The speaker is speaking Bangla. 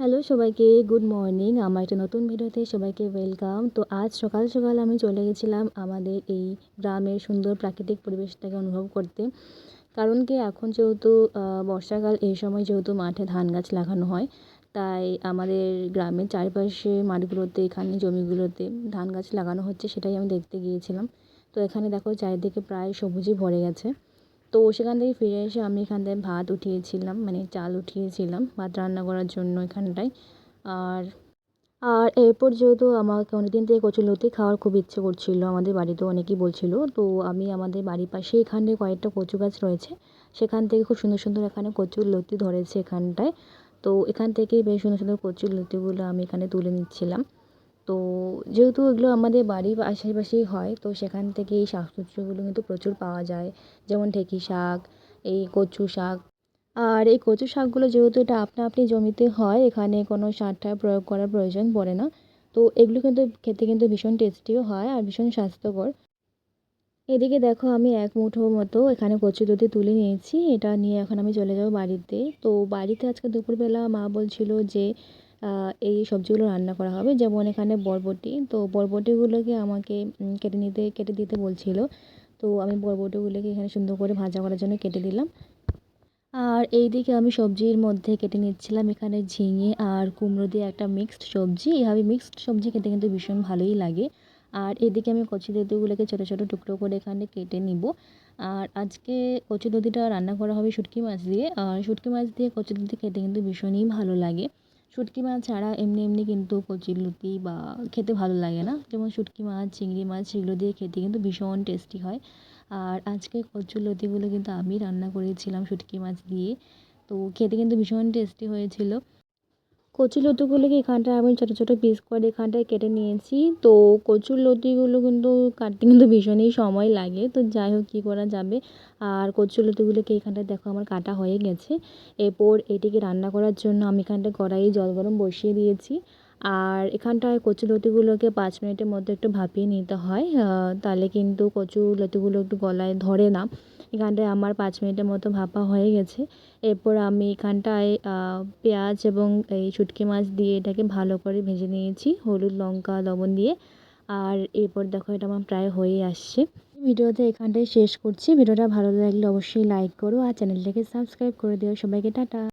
হ্যালো সবাইকে গুড মর্নিং আমার একটা নতুন ভিডিওতে সবাইকে ওয়েলকাম তো আজ সকাল সকাল আমি চলে গেছিলাম আমাদের এই গ্রামের সুন্দর প্রাকৃতিক পরিবেশটাকে অনুভব করতে। কারণ কি, এখন যেহেতু বর্ষাকাল, এই সময় যেহেতু মাঠে ধান গাছ লাগানো হয়, তাই আমাদের গ্রামের চারপাশে মাঠগুলোতে, এখানে জমিগুলোতে ধান গাছ লাগানো হচ্ছে, সেটাই আমি দেখতে গিয়েছিলাম। তো এখানে দেখো, চারিদিকে প্রায় সবুজই ভরে গেছে। তো সেখান থেকে ফিরে এসে আমি এখান থেকে ভাত উঠিয়েছিলাম মানে চাল উঠিয়েছিলাম ভাত রান্না করার জন্য এখানটায়। আর আর এরপর যেহেতু আমাকে অনেকদিন থেকে কচুর লতি খাওয়ার খুব ইচ্ছে করছিল, আমাদের বাড়িতেও অনেকেই বলছিল, তো আমি আমাদের বাড়ির পাশে এখানে কয়েকটা কচু গাছ রয়েছে, সেখান থেকে খুব সুন্দর সুন্দর এখানে কচুর লতি ধরেছে এখানটায়। তো এখান থেকেই বেশ সুন্দর সুন্দর কচুর লতিগুলো আমি এখানে তুলে নিচ্ছিলাম। তো যেহেতু এগুলো আমাদের বাড়ির আশেপাশেই হয়, তো সেখান থেকে এই শাকসবজিগুলো কিন্তু প্রচুর পাওয়া যায়। যেমন ঢেঁকি শাক, এই কচু শাক। আর এই কচু শাকগুলো যেহেতু এটা আপনা আপনি জমিতে হয়, এখানে কোনো সার টার প্রয়োগ করার প্রয়োজন পড়ে না। তো এগুলো কিন্তু খেতে কিন্তু ভীষণ টেস্টিও হয় আর ভীষণ স্বাস্থ্যকর। এদিকে দেখো আমি এক মুঠো মতো এখানে কচু দুধে তুলে নিয়েছি। এটা নিয়ে এখন আমি চলে যাব বাড়িতে। তো বাড়িতে আজকে দুপুরবেলা মা বলছিল যে এই সবজিগুলো রান্না করা হবে। যেমন এখানে বরবটি। তো বরবটিগুলোকে আমাকে কেটে নিতে, কেটে দিতে বলছিল। তো আমি বরবটিগুলোকে এখানে সুন্দর করে ভাজা করার জন্য কেটে দিলাম। আর এই দিকে আমি সবজির মধ্যে কেটে নিচ্ছিলাম এখানে ঝিঙে আর কুমড়ো দিয়ে একটা মিক্সড সবজি। এভাবে মিক্সড সবজি খেতে কিন্তু ভীষণ ভালোই লাগে। আর এদিকে আমি কচি লতিগুলোকে ছোটো ছোটো টুকরো করে এখানে কেটে নিব। আর আজকে কচি লতিটা রান্না করা হবে শুটকি মাছ দিয়ে। আর শুটকি মাছ দিয়ে কচি লতি খেতে কিন্তু ভীষণই ভালো লাগে। শুটকি মাছ ছাড়া এমনি এমনি কিন্তু কচি লুতি বা খেতে ভালো লাগে না। যেমন শুটকি মাছ, চিংড়ি মাছ, সেগুলো দিয়ে খেতে কিন্তু ভীষণ টেস্টি হয়। আর আজকে কচুর লতিগুলো কিন্তু আমি রান্না করেছিলাম শুটকি মাছ দিয়ে। তো খেতে কিন্তু ভীষণ টেস্টি হয়েছিল। কচু লতিগুলোকে এখানটায় আমি ছোটো ছোটো পিস করে এখানটায় কেটে নিয়েছি। তো কচুর লতিগুলো কিন্তু কাটতে কিন্তু ভীষণই সময় লাগে। তো যাই হোক, কী করা যাবে? আর কচুর লতিগুলোকে এখানটায় দেখো আমার কাটা হয়ে গেছে। এরপর এটিকে রান্না করার জন্য আমি এখানটায় কড়াইয়ে জল গরম বসিয়ে দিয়েছি। আর এখানটায় কচু লতিগুলোকে পাঁচ মিনিটের মধ্যে একটু ভাপিয়ে নিতে হয়। তাহলে কিন্তু কচু লতিগুলো একটু গলায় ধরে না। এখানটায় আমার পাঁচ মিনিটের মতো ভাপা হয়ে গেছে। এরপর আমি এখানটায় পেঁয়াজ এবং এই শুটকি মাছ দিয়ে এটাকে ভালো করে ভেজে নিয়েছি, হলুদ, লঙ্কা, লবণ দিয়ে। আর এরপর দেখো এটা আমার প্রায় হয়ে আসছে। ভিডিওতে এখানটাই শেষ করছি। ভিডিওটা ভালো লাগলে অবশ্যই লাইক করো আর চ্যানেলটাকে সাবস্ক্রাইব করে দিও। সবাইকে টাটা।